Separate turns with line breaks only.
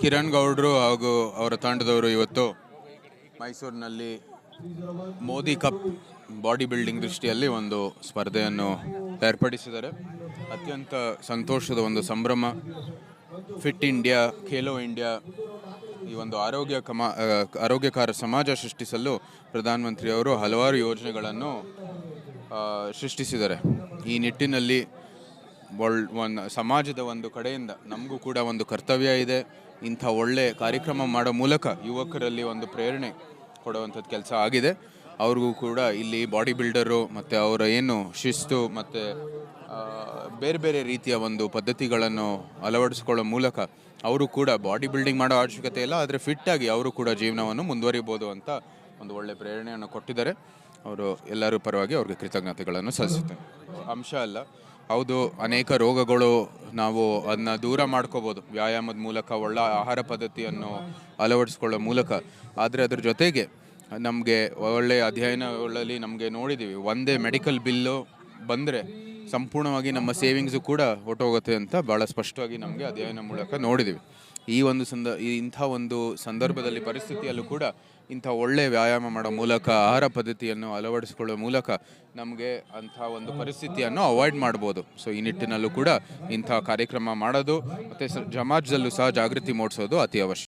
ಕಿರಣ್ ಗೌಡ್ರು ಹಾಗೂ ಅವರ ತಂಡದವರು ಇವತ್ತು ಮೈಸೂರಿನಲ್ಲಿ ಮೋದಿ ಕಪ್ ಬಾಡಿ ಬಿಲ್ಡಿಂಗ್ ದೃಷ್ಟಿಯಲ್ಲಿ ಒಂದು ಸ್ಪರ್ಧೆಯನ್ನು ಏರ್ಪಡಿಸಿದ್ದಾರೆ. ಅತ್ಯಂತ ಸಂತೋಷದ ಒಂದು ಸಂಭ್ರಮ. ಫಿಟ್ ಇಂಡಿಯಾ ಖೇಲೋ ಇಂಡಿಯಾ ಈ ಒಂದು ಆರೋಗ್ಯ ಕಮ ಆರೋಗ್ಯಕರ ಸಮಾಜ ಸೃಷ್ಟಿಸಲು ಪ್ರಧಾನಮಂತ್ರಿಯವರು ಹಲವಾರು ಯೋಜನೆಗಳನ್ನು ಸೃಷ್ಟಿಸಿದ್ದಾರೆ. ಈ ನಿಟ್ಟಿನಲ್ಲಿ ಒಳ್ ಒಂದು ಸಮಾಜದ ಒಂದು ಕಡೆಯಿಂದ ನಮಗೂ ಕೂಡ ಒಂದು ಕರ್ತವ್ಯ ಇದೆ. ಇಂಥ ಒಳ್ಳೆ ಕಾರ್ಯಕ್ರಮ ಮಾಡೋ ಮೂಲಕ ಯುವಕರಲ್ಲಿ ಒಂದು ಪ್ರೇರಣೆ ಕೊಡುವಂಥದ್ದು ಕೆಲಸ ಆಗಿದೆ. ಅವ್ರಿಗೂ ಕೂಡ ಇಲ್ಲಿ ಬಾಡಿ ಬಿಲ್ಡರು ಮತ್ತು ಅವರ ಏನು ಶಿಸ್ತು ಮತ್ತು ಬೇರೆ ಬೇರೆ ರೀತಿಯ ಒಂದು ಪದ್ಧತಿಗಳನ್ನು ಅಳವಡಿಸ್ಕೊಳ್ಳೋ ಮೂಲಕ ಅವರು ಕೂಡ ಬಾಡಿ ಬಿಲ್ಡಿಂಗ್ ಮಾಡೋ ಅವಶ್ಯಕತೆ ಇಲ್ಲ, ಆದರೆ ಫಿಟ್ಟಾಗಿ ಅವರು ಕೂಡ ಜೀವನವನ್ನು ಮುಂದುವರಿಬೋದು ಅಂತ ಒಂದು ಒಳ್ಳೆ ಪ್ರೇರಣೆಯನ್ನು ಕೊಟ್ಟಿದ್ದಾರೆ. ಅವರು ಎಲ್ಲರೂ ಪರವಾಗಿ ಅವ್ರಿಗೆ ಕೃತಜ್ಞತೆಗಳನ್ನು ಸಲ್ಲಿಸುತ್ತೇನೆ. ಅಂಶ ಅಲ್ಲ. ಹೌದು, ಅನೇಕ ರೋಗಗಳು ನಾವು ಅದನ್ನ ದೂರ ಮಾಡ್ಕೋಬೋದು. ವ್ಯಾಯಾಮದ ಮೂಲಕ, ಒಳ್ಳೆ ಆಹಾರ ಪದ್ಧತಿಯನ್ನು ಅಳವಡಿಸ್ಕೊಳ್ಳೋ ಮೂಲಕ. ಆದರೆ ಅದ್ರ ಜೊತೆಗೆ ನಮಗೆ ಒಳ್ಳೆಯ ಅಧ್ಯಯನಗಳಲ್ಲಿ ನಮಗೆ ನೋಡಿದ್ದೀವಿ ಒಂದೇ ಮೆಡಿಕಲ್ ಬಿಲ್ಲು ಬಂದರೆ ಸಂಪೂರ್ಣವಾಗಿ ನಮ್ಮ ಸೇವಿಂಗ್ಸು ಕೂಡ ಹೊಟ್ಟೋಗುತ್ತೆ ಅಂತ ಭಾಳ ಸ್ಪಷ್ಟವಾಗಿ ನಮಗೆ ಅಧ್ಯಯನ ಮೂಲಕ ನೋಡಿದ್ದೀವಿ ಈ ಒಂದು ಸಂದ ಇಂಥ ಒಂದು ಸಂದರ್ಭದಲ್ಲಿ ಪರಿಸ್ಥಿತಿಯಲ್ಲೂ ಕೂಡ ಇಂಥ ಒಳ್ಳೆ ವ್ಯಾಯಾಮ ಮಾಡೋ ಮೂಲಕ, ಆಹಾರ ಪದ್ಧತಿಯನ್ನು ಅಳವಡಿಸಿಕೊಳ್ಳೋ ಮೂಲಕ ನಮಗೆ ಅಂಥ ಒಂದು ಪರಿಸ್ಥಿತಿಯನ್ನು ಅವಾಯ್ಡ್ ಮಾಡ್ಬೋದು. ಸೊ ಈ ನಿಟ್ಟಿನಲ್ಲೂ ಕೂಡ ಇಂಥ ಕಾರ್ಯಕ್ರಮ ಮಾಡೋದು, ಮತ್ತು ಸಮಾಜದಲ್ಲೂ ಸಹ ಜಾಗೃತಿ ಮೂಡಿಸೋದು ಅತಿ ಅವಶ್ಯ